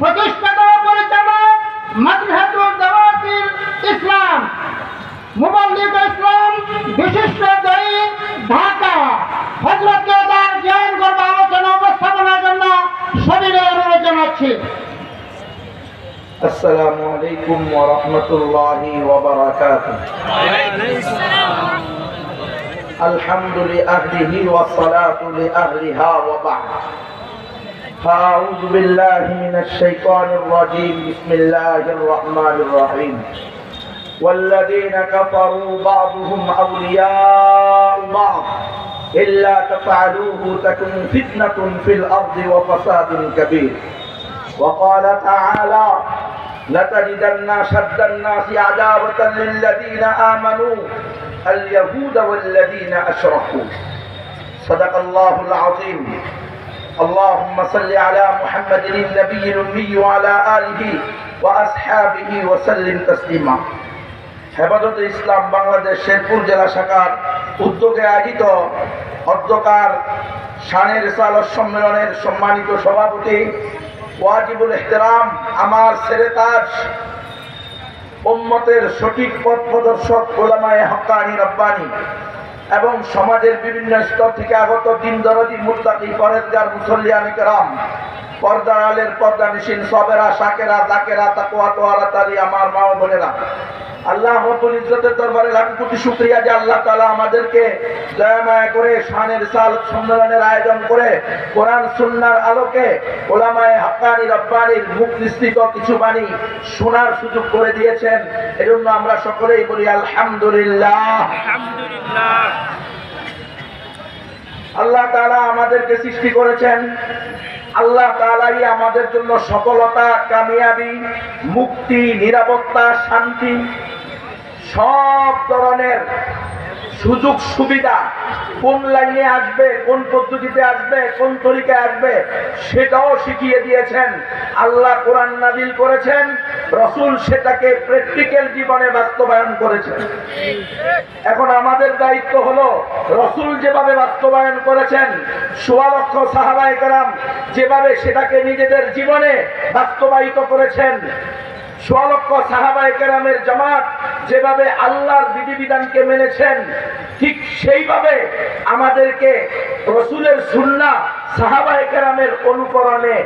প্রতিষ্ঠাতা পরিচালক মাদ্রাসাতুল দাওয়াতিল ইসলাম। মুবাল্লিগ ইসলাম বিশিষ্ট দয়ী ঢাকা। হযরত তার জ্ঞান গর্ব আলোচনা উপস্থাপনার জন্য সবিনয় অনুরোধ জানাচ্ছি। আসসালামু আলাইকুম ওয়া রাহমাতুল্লাহি ওয়া বারাকাতুহু। আলহামদুলিল্লাহি আহলিহি ওয়া সালাতু লিআহলিহা ওয়া فأعوذ بالله من الشيطان الرجيم. بسم الله الرحمن الرحيم. والذين كفروا بعضهم أولياء بعض. إلا تفعلوه تكن فتنة في الأرض وفساد كبير. وقال تعالى لتجدن أشد الناس عداوة للذين آمنوا اليهود والذين أشركوا. صدق الله العظيم. اللهم صل على محمد النبي الأمي وعلى آله وأصحابه وسلم تسليما হেফাজত ইসলাম বাংলাদেশ শেরপুর জেলা শাখার উদ্যোগে আয়োজিত অধ্যকার শানের সালস সম্মেলনের সম্মানিত সভাপতি ওয়াজিবুল এহতেরাম আমার ছেলে তাজ উম্মতের সঠিক পথ প্রদর্শক ওলামায়ে হক্কানি রব্বানি এবং সমাজের বিভিন্ন স্তর থেকে আগত দিন দরদি মুস্তাকি পরেজগার মুসল্লিয়ানি কেরাম পর্দা আলের পর্দা নিশিন সবেরা সাকেরা জাকেরা তাকুয়া তোয়ারা তারি আমার মা বোনেরা। আল্লাহ রব্বুল ইজ্জতের দরবারে লাখ কোটি শুকরিয়া যে আল্লাহ তাআলা আমাদেরকে দয়া মায়া করে শানের সাল সম্মেলনের আয়োজন করে কোরআন সুন্নাহর আলোকে ওলামায়ে হাক্কানি রব্বানির মুখ নিঃসৃত কিছু বাণী শোনার সুযোগ করে দিয়েছেন। এজন্য আমরা সকলেই বলি আলহামদুলিল্লাহ। আল্লাহ তাআলা আমাদেরকে সৃষ্টি করেছেন। আল্লাহ তাআলাই আমাদের জন্য সফলতা, কামিয়াবি, মুক্তি, নিরাপত্তা, শান্তি সব ধরনের সুযোগ সুবিধা কোন লাইনে আসবে, কোন পদ্ধতিতে আসবে, কোন তরিকায় আসবে, সেটাও শিখিয়ে দিয়েছেন। আল্লাহ কোরআন নাজিল করেছেন, রসুল সেটাকে প্র্যাকটিক্যাল জীবনে বাস্তবায়ন করেছেন। এখন আমাদের দায়িত্ব হলো রসুল যেভাবে বাস্তবায়ন করেছেন, সোয়া লক্ষ সাহাবায় কারাম যেভাবে সেটাকে নিজেদের জীবনে বাস্তবায়িত করেছেন সোয়া লক্ষ সাহাবায় কেরামের জামাত যেভাবে আল্লাহর বিধিবিধানকে মেনেছেন, ঠিক সেইভাবে আমাদেরকে রসুলের সুন্না সাহাবায় কেরামের অনুকরণে